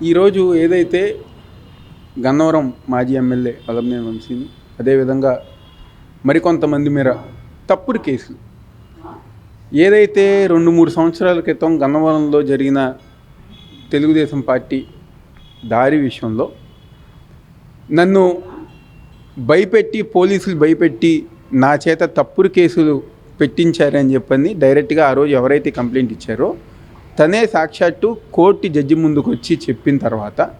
ఈరోజు ఏదైతే గన్నవరం మాజీ ఎమ్మెల్యే వల్లభనేని వంశీని అదేవిధంగా మరికొంతమంది మేర తప్పుడు కేసులు ఏదైతే రెండు మూడు సంవత్సరాల క్రితం గన్నవరంలో జరిగిన తెలుగుదేశం పార్టీ దారి విషయంలో నన్ను భయపెట్టి పోలీసులు భయపెట్టి నా చేత తప్పుడు కేసులు పెట్టించారని చెప్పని డైరెక్ట్గా ఆ రోజు ఎవరైతే కంప్లైంట్ ఇచ్చారో తనే సాక్షాత్తు కోర్టు జడ్జి ముందుకు వచ్చి చెప్పిన తర్వాత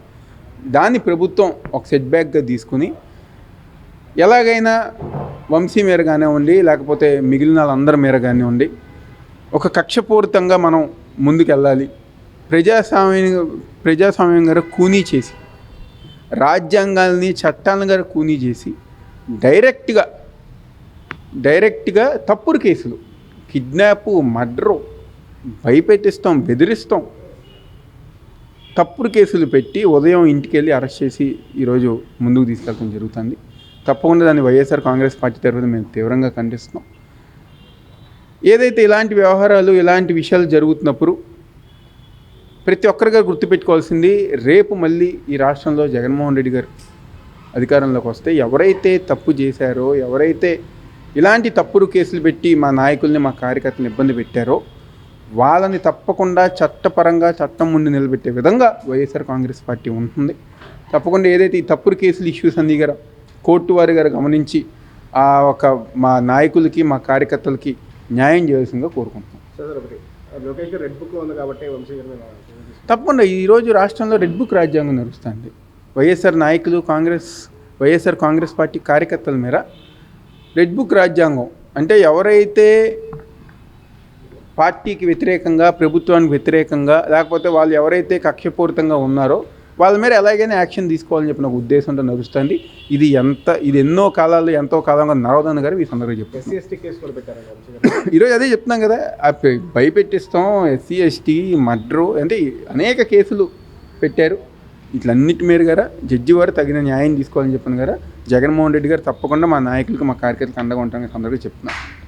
దాన్ని ప్రభుత్వం ఒక సెట్ బ్యాక్గా తీసుకుని ఎలాగైనా వంశీ మేర కానివ్వండి లేకపోతే మిగిలిన వాళ్ళందరి మేర కానివ్వండి ఒక కక్షపూరితంగా మనం ముందుకెళ్ళాలి. ప్రజాస్వామ్యం ప్రజాస్వామ్యం గారు కూనీ చేసి రాజ్యాంగాల్ని చట్టాలను గారు కూనీ చేసి డైరెక్ట్గా డైరెక్ట్గా తప్పుడు కేసులు కిడ్నాప్ మర్డరు భయపెట్టిస్తాం బెదిరిస్తాం. తప్పుడు కేసులు పెట్టి ఉదయం ఇంటికి వెళ్ళి అరెస్ట్ చేసి ఈరోజు ముందుకు తీసుకెళ్ళడం జరుగుతుంది. తప్పకుండా దాన్ని వైఎస్ఆర్ కాంగ్రెస్ పార్టీ తరఫున మేము తీవ్రంగా ఖండిస్తున్నాం. ఏదైతే ఇలాంటి వ్యవహారాలు ఇలాంటి విషయాలు జరుగుతున్నప్పుడు ప్రతి ఒక్కరిగా గుర్తుపెట్టుకోవాల్సింది రేపు మళ్ళీ ఈ రాష్ట్రంలో జగన్మోహన్ రెడ్డి గారు అధికారంలోకి వస్తే ఎవరైతే తప్పు చేశారో ఎవరైతే ఇలాంటి తప్పుడు కేసులు పెట్టి మా నాయకుల్ని మా కార్యకర్తలను ఇబ్బంది పెట్టారో వాళ్ళని తప్పకుండా చట్టపరంగా చట్టం ముందు నిలబెట్టే విధంగా వైఎస్ఆర్ కాంగ్రెస్ పార్టీ ఉంటుంది. తప్పకుండా ఏదైతే ఈ తప్పుడు కేసులు ఇష్యూస్ అన్ని గారు కోర్టు వారి గారు గమనించి ఆ ఒక మా నాయకులకి మా కార్యకర్తలకి న్యాయం చేయాల్సిందిగా కోరుకుంటున్నాం. తప్పకుండా ఈరోజు రాష్ట్రంలో రెడ్ బుక్ రాజ్యాంగం నడుస్తుంది. వైఎస్ఆర్ నాయకులు కాంగ్రెస్ వైఎస్ఆర్ కాంగ్రెస్ పార్టీ కార్యకర్తల మేర రెడ్ బుక్ రాజ్యాంగం అంటే ఎవరైతే పార్టీకి వ్యతిరేకంగా ప్రభుత్వానికి వ్యతిరేకంగా లేకపోతే వాళ్ళు ఎవరైతే కక్షపూరితంగా ఉన్నారో వాళ్ళ మీద ఎలాగైనా యాక్షన్ తీసుకోవాలని చెప్పిన ఒక ఉద్దేశంతో నడుస్తుంది. ఇది ఎంత ఇది ఎన్నో కాలాలు ఎంతో కాలంగా నడవదని గారు ఈ సందర్భంగా చెప్పారు ఈరోజు అదే చెప్తున్నాం కదా భయపెట్టిస్తాం ఎస్సీ ఎస్టీ మర్డరు అంటే అనేక కేసులు పెట్టారు. ఇట్లన్నిటి మీద గారా జడ్జి వారు తగిన న్యాయం తీసుకోవాలని చెప్పిన గారా జగన్మోహన్ రెడ్డి గారు తప్పకుండా మా నాయకులకు మా కార్యకర్తలకు అండగా ఉంటామని సందర్భంగా చెప్తున్నాను